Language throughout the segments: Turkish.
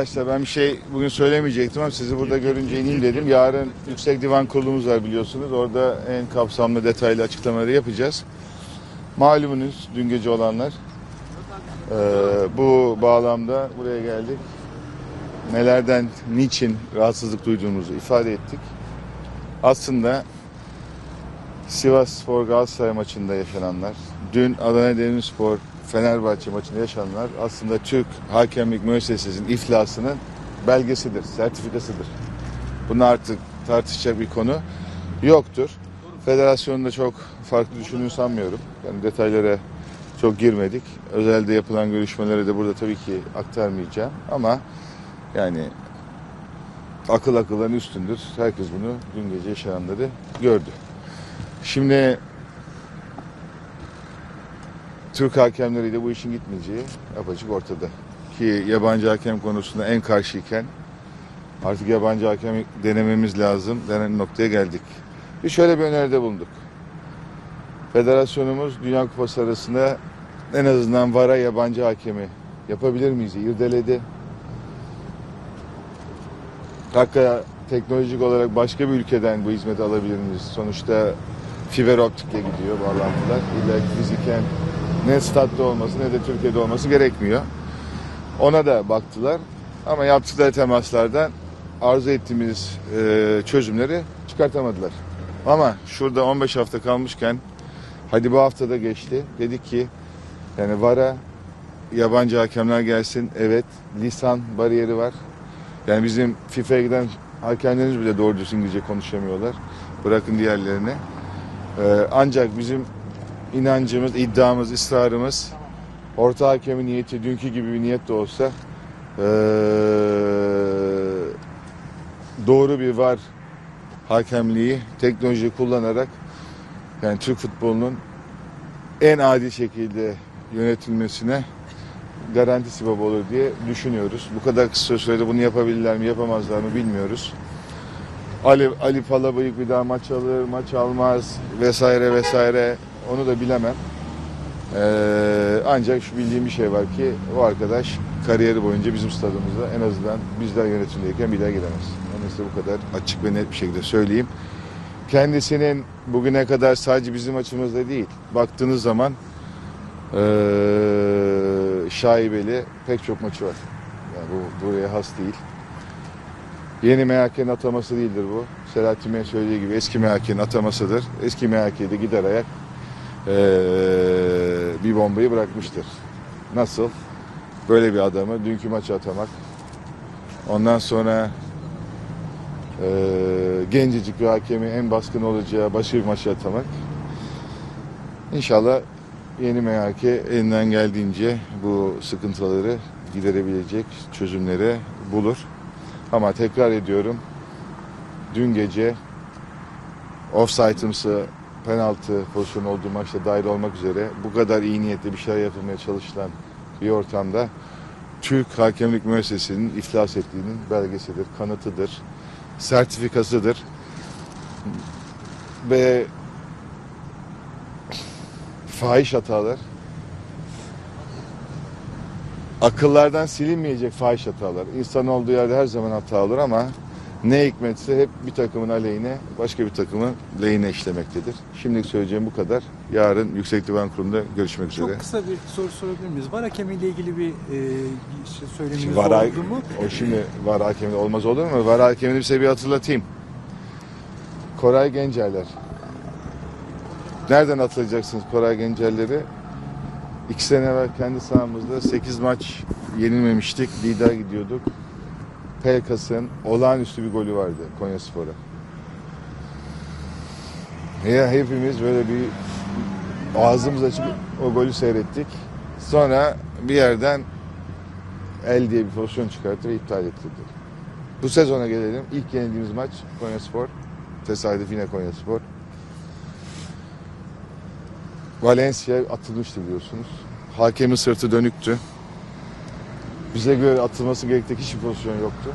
Arkadaşlar ben bir şey bugün söylemeyecektim ama sizi burada görünce ineyim dedim. Yarın Yüksek Divan Kurulumuz var biliyorsunuz. Orada en kapsamlı detaylı açıklamaları yapacağız. Malumunuz dün gece olanlar. Ee, bu bağlamda buraya geldik. Nelerden, niçin rahatsızlık duyduğumuzu ifade ettik. Aslında Sivas Spor Galatasaray maçında yaşananlar, dün Adana Demirspor Fenerbahçe maçında yaşananlar aslında Türk Hakemlik Müessesesi'nin iflasının belgesidir, sertifikasıdır. Bunu artık tartışacak bir konu yoktur. Federasyonun da çok farklı düşündüğünü sanmıyorum. Yani detaylara çok girmedik. Özelde yapılan görüşmeleri de burada tabii ki aktarmayacağım ama yani akıl akılların üstündür. Herkes bunu dün gece yaşananları gördü. Şimdi Türk hakemleriyle bu işin gitmeyeceği apaçık ortada. Ki yabancı hakem konusunda en karşıyken artık yabancı hakem denememiz lazım denen noktaya geldik. Bir şöyle bir öneride bulunduk. Federasyonumuz Dünya Kupası arasında en azından VAR'a yabancı hakemi yapabilir miyiz? İrdeledi. Hakikaten teknolojik olarak başka bir ülkeden bu hizmeti alabilir miyiz? Sonuçta fiber optikle gidiyor bağlantılar. İlla fiziken ne statta olması ne de Türkiye'de olması gerekmiyor. Ona da baktılar. Ama yaptıkları temaslardan arzu ettiğimiz e, çözümleri çıkartamadılar. Ama şurada 15 hafta kalmışken hadi bu haftada geçti. Dedik ki yani VAR'a yabancı hakemler gelsin. Evet lisan bariyeri var. Yani bizim FIFA'ya giden hakemlerimiz bile doğru düzgün İngilizce konuşamıyorlar. Bırakın diğerlerine. Ee, ancak bizim inancımız, iddiamız, ısrarımız orta hakemin niyeti dünkü gibi bir niyet de olsa ee, doğru bir var hakemliği teknoloji kullanarak yani Türk futbolunun en adil şekilde yönetilmesine garanti sebep olur diye düşünüyoruz. Bu kadar kısa sürede bunu yapabilirler mi yapamazlar mı bilmiyoruz. Ali, Ali Palabıyık bir daha maç alır, maç almaz vesaire vesaire onu da bilemem. Ee, ancak şu bildiğim bir şey var ki o arkadaş kariyeri boyunca bizim stadımızda en azından bizler yönetimdeyken bir daha gelemez. Onu size bu kadar açık ve net bir şekilde söyleyeyim. Kendisinin bugüne kadar sadece bizim açımızda değil, baktığınız zaman ee, şaibeli pek çok maçı var. Yani bu buraya has değil. Yeni MHK'nin ataması değildir bu. Selahattin Bey'in söylediği gibi eski MHK'nin atamasıdır. Eski MHK'de gider ayak ee, bir bombayı bırakmıştır. Nasıl? Böyle bir adamı dünkü maçı atamak. Ondan sonra ee, gencecik bir hakemi en baskın olacağı başka bir maçı atamak. İnşallah yeni MHK elinden geldiğince bu sıkıntıları giderebilecek çözümleri bulur. Ama tekrar ediyorum dün gece offside'ımsı penaltı pozisyonu olduğu maçta dahil olmak üzere bu kadar iyi niyetli bir şeyler yapılmaya çalışılan bir ortamda Türk Hakemlik Müessesesi'nin iflas ettiğinin belgesidir, kanıtıdır, sertifikasıdır. Ve fahiş hatalar akıllardan silinmeyecek fahiş hatalar. İnsan olduğu yerde her zaman hata olur ama ne hikmetse hep bir takımın aleyhine başka bir takımın lehine işlemektedir. Şimdilik söyleyeceğim bu kadar. Yarın Yüksek Divan Kurulu'nda görüşmek üzere. Çok kısa bir soru sorabilir miyiz? VAR hakemiyle ilgili bir e, şey söyleminiz Şimdi var, oldu mu? o şimdi var hakemi olmaz olur mu? Var hakemini size bir hatırlatayım. Koray Gencerler. Nereden hatırlayacaksınız Koray Gencerleri? İki sene evvel kendi sahamızda 8 maç yenilmemiştik. Lider gidiyorduk. Pelkas'ın olağanüstü bir golü vardı Konya Spor'a. Ya hepimiz böyle bir ağzımız açık o golü seyrettik. Sonra bir yerden el diye bir pozisyon çıkarttı ve iptal ettirdi. Bu sezona gelelim. İlk yenildiğimiz maç Konya Spor. Tesadüf yine Konya Spor. Valencia atılmıştı biliyorsunuz. Hakemin sırtı dönüktü. Bize göre atılması gerektiği hiçbir pozisyon yoktu.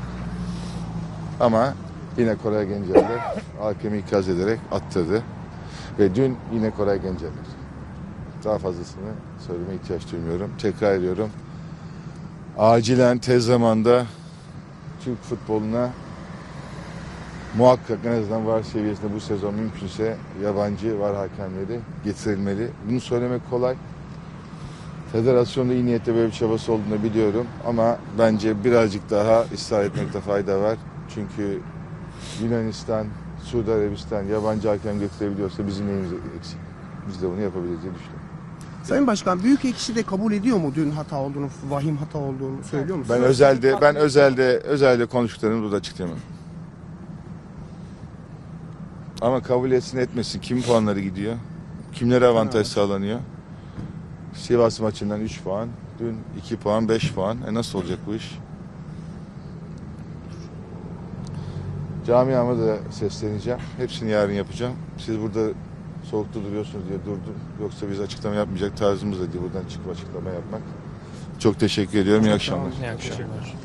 Ama yine Koray Gencerler hakemi ikaz ederek attırdı. Ve dün yine Koray Gencerler. Daha fazlasını söylemeye ihtiyaç duymuyorum. Tekrar ediyorum. Acilen tez zamanda Türk futboluna muhakkak en azından var seviyesinde bu sezon mümkünse yabancı var hakemleri getirilmeli. Bunu söylemek kolay. Federasyonda iyi niyette böyle bir çabası olduğunu biliyorum ama bence birazcık daha ısrar etmekte fayda var. Çünkü Yunanistan, Suudi Arabistan yabancı hakem getirebiliyorsa bizim neyimiz eksik? Biz de bunu yapabiliriz diye düşünüyorum. Sayın Başkan büyük ekşi de kabul ediyor mu dün hata olduğunu, vahim hata olduğunu söylüyor musunuz? Ben özelde ben özelde özelde konuştuklarımı burada açıklayamam. Ama kabul etsin etmesin kim puanları gidiyor? Kimlere avantaj Evet. sağlanıyor? Sivas maçından 3 puan, dün 2 puan, 5 puan. E nasıl olacak bu iş? Camiama da sesleneceğim. Hepsini yarın yapacağım. Siz burada soğukta duruyorsunuz diye durdum. Yoksa biz açıklama yapmayacak tarzımız da değil buradan çıkıp açıklama yapmak. Çok teşekkür ediyorum. İyi akşamlar. İyi akşamlar.